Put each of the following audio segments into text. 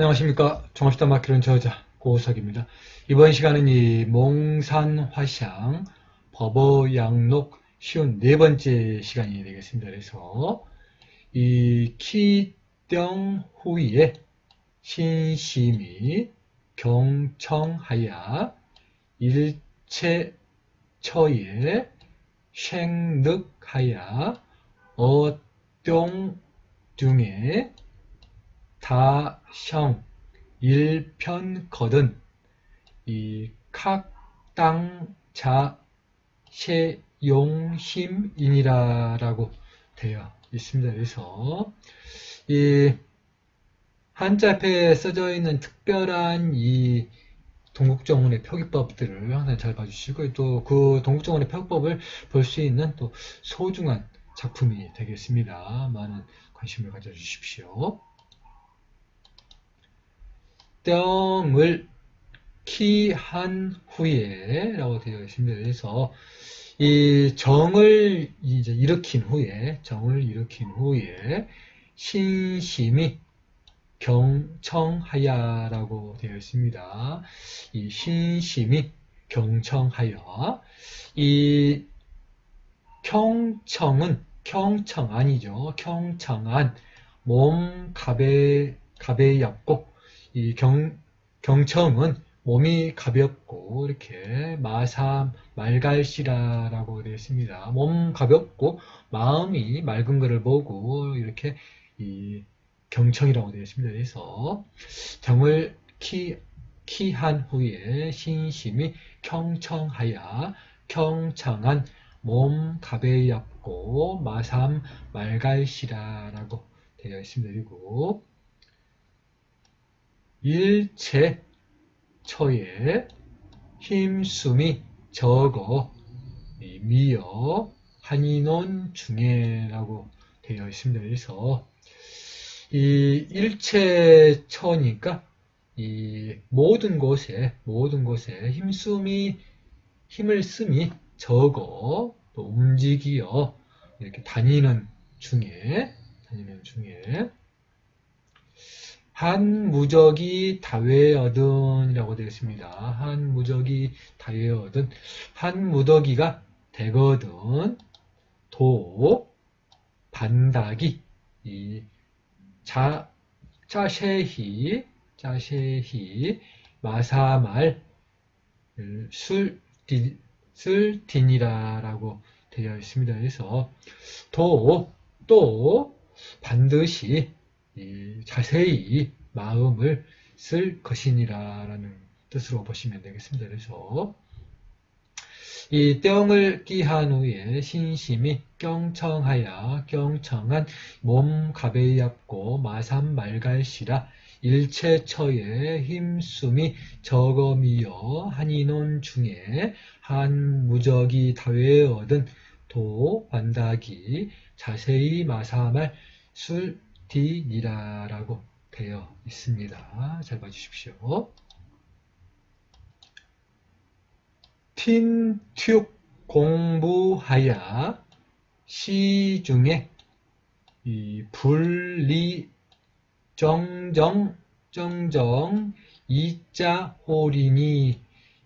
안녕하십니까. 종합시다 마키론 저자 고석입니다. 이번 시간은 이 몽산화샹 법어양록 쉬운 네 번째 시간이 되겠습니다. 그래서 이 키병 후에 신심이 경청하야 일체 처에 쉥늑하야 어똥 중에 다형 일편 거든 이 각당자 셰용심이니라라고 되어 있습니다. 그래서 이 한자 앞에 써져 있는 특별한 이 동국정원의 표기법들을 항상 잘 봐주시고 또 그 동국정원의 표기법을 볼 수 있는 또 소중한 작품이 되겠습니다. 많은 관심을 가져주십시오. 땡을 키한 후에 라고 되어 있습니다. 그래서 이 정을 이제 일으킨 후에 정을 일으킨 후에 신심이 경청하야라고 되어 있습니다. 이 신심이 경청하여 이 경청은 경청 아니죠. 경청한 몸 가베 가베였고 이 경, 경청은 몸이 가볍고 이렇게 마삼 말갈시라라고 되어 있습니다. 몸 가볍고 마음이 맑은 것을 보고 이렇게 이 경청이라고 되어 있습니다. 그래서 정을 키, 키한 후에 신심이 경청하여 경청한 몸 가벼웠고 마삼 말갈시라라고 되어 있습니다. 그리고 일체 처에 힘숨이 적어 미어 한인원 중에라고 되어 있습니다. 그래서 이 일체 처니까 이 모든 곳에 모든 곳에 힘숨이 힘을 쓰이 적어 또 움직이어 이렇게 다니는 중에 다니는 중에 한 무적이 다외어든이라고 되어 있습니다. 한 무적이 다외어든 한 무더기가 되거든 도 반닥이 이 자, 짜셰히 짜셰히 마사말 술, 디, 술디니라라고 되어 있습니다. 그래서 도, 또 반드시 자세히 마음을 쓸 것이니라라는 뜻으로 보시면 되겠습니다. 그래서 이 땡을 끼한 후에 신심이 경청하여 경청한 몸 가베yap고 마삼 말갈시라 일체처에 힘숨이 적어미여 한인원 중에 한 무적이 다외 얻은 도 반닥이 자세히 마사말 술 디니라라고 되어 있습니다. 잘 봐주십시오. 틴튜 공부하야 시중에 이 분리 정정 정정 이자 홀이니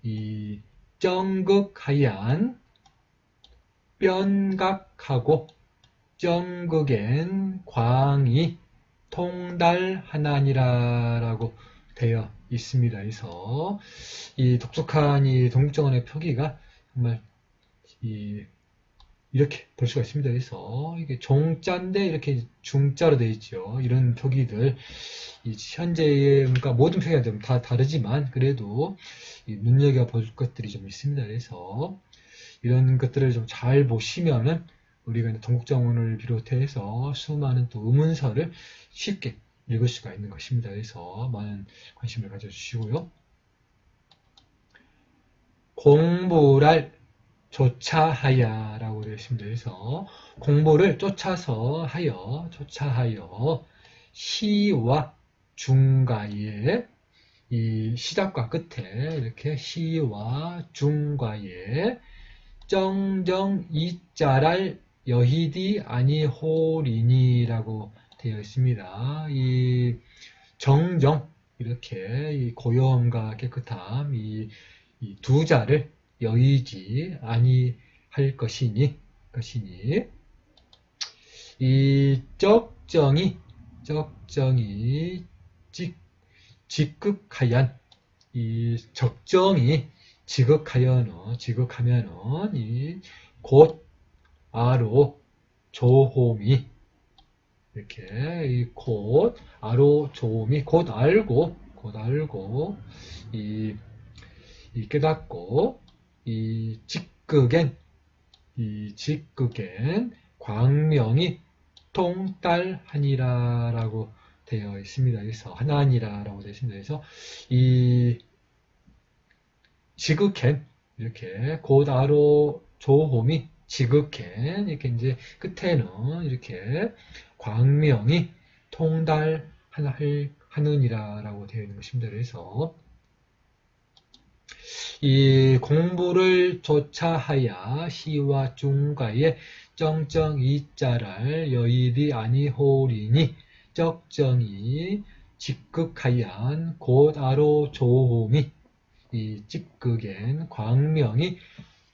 이 정극하얀 변각하고 정극엔 광이 통달하나니라라고 되어 있습니다. 그래서 이 독특한 이 동국정원의 표기가 정말 이 이렇게 볼 수가 있습니다. 그래서 이게 종자인데 이렇게 중자로 되어 있죠. 이런 표기들 현재의 그러니까 모든 표기가 좀 다 다르지만 그래도 눈여겨 볼 것들이 좀 있습니다. 그래서 이런 것들을 좀 잘 보시면은 우리가 동국정원을 비롯해서 수많은 또 의문서를 쉽게 읽을 수가 있는 것입니다. 그래서 많은 관심을 가져주시고요. 공부를 조차하야 라고 되어 있습니다. 그래서 공부를 쫓아서 하여 쫓아하여 시와 중가에 이 시작과 끝에 이렇게 시와 중과에 정정 이자랄 여히디 아니호리니라고 되어 있습니다. 이 정정 이렇게 이 고요함과 깨끗함 이두 자를 여의지 아니할 것이니 것이니 이 적정이 적정이 직 직극하연 이 적정이 지극하여는 지극하면은 이곧 아로 조홈이 이렇게 이곧 아로 조홈이 곧 알고 곧 알고 이, 이 깨닫고 이 직극엔 이 직극엔 광명이 통달하니라라고 되어 있습니다. 그래서 하나니라라고 되어 있습니다. 그래서 이 지극행 이렇게 고다로 조홈이 지극행 이렇게 이제 끝에는 이렇게 광명이 통달하느니라라고 되어 있는 것입니다. 그래서 이 공부를 조차하야 시와 중과의 정정 이자를 여일이 아니호리니 적정이 직극하얀 곧아로 조홈이 이 직극엔 광명이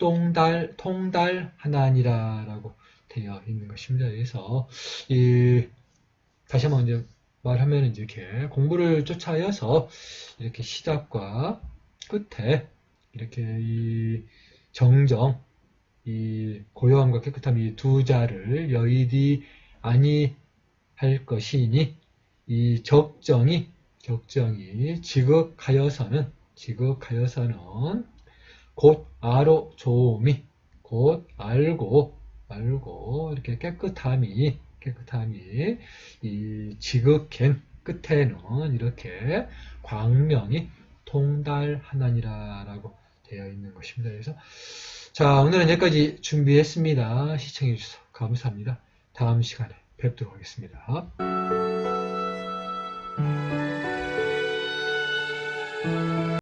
똥달 통달 하나니라라고 되어 있는 것입니다. 그래서 이 다시 한번 이제 말하면 이제 이렇게 공부를 쫓아여서 이렇게 시작과 끝에 이렇게 이 정정 이 고요함과 깨끗함 이 두 자를 여의디 아니 할 것이니 이 적정이 적정이 지극하여서는 지극하여서는 곧 아로 조음이 곧 알고 알고 이렇게 깨끗함이 깨끗함이 이 지극행 끝에는 이렇게 광명이 통달하나니라라고 되어 있는 것입니다. 그래서 자 오늘은 여기까지 준비했습니다. 시청해 주셔서 감사합니다. 다음 시간에 뵙도록 하겠습니다.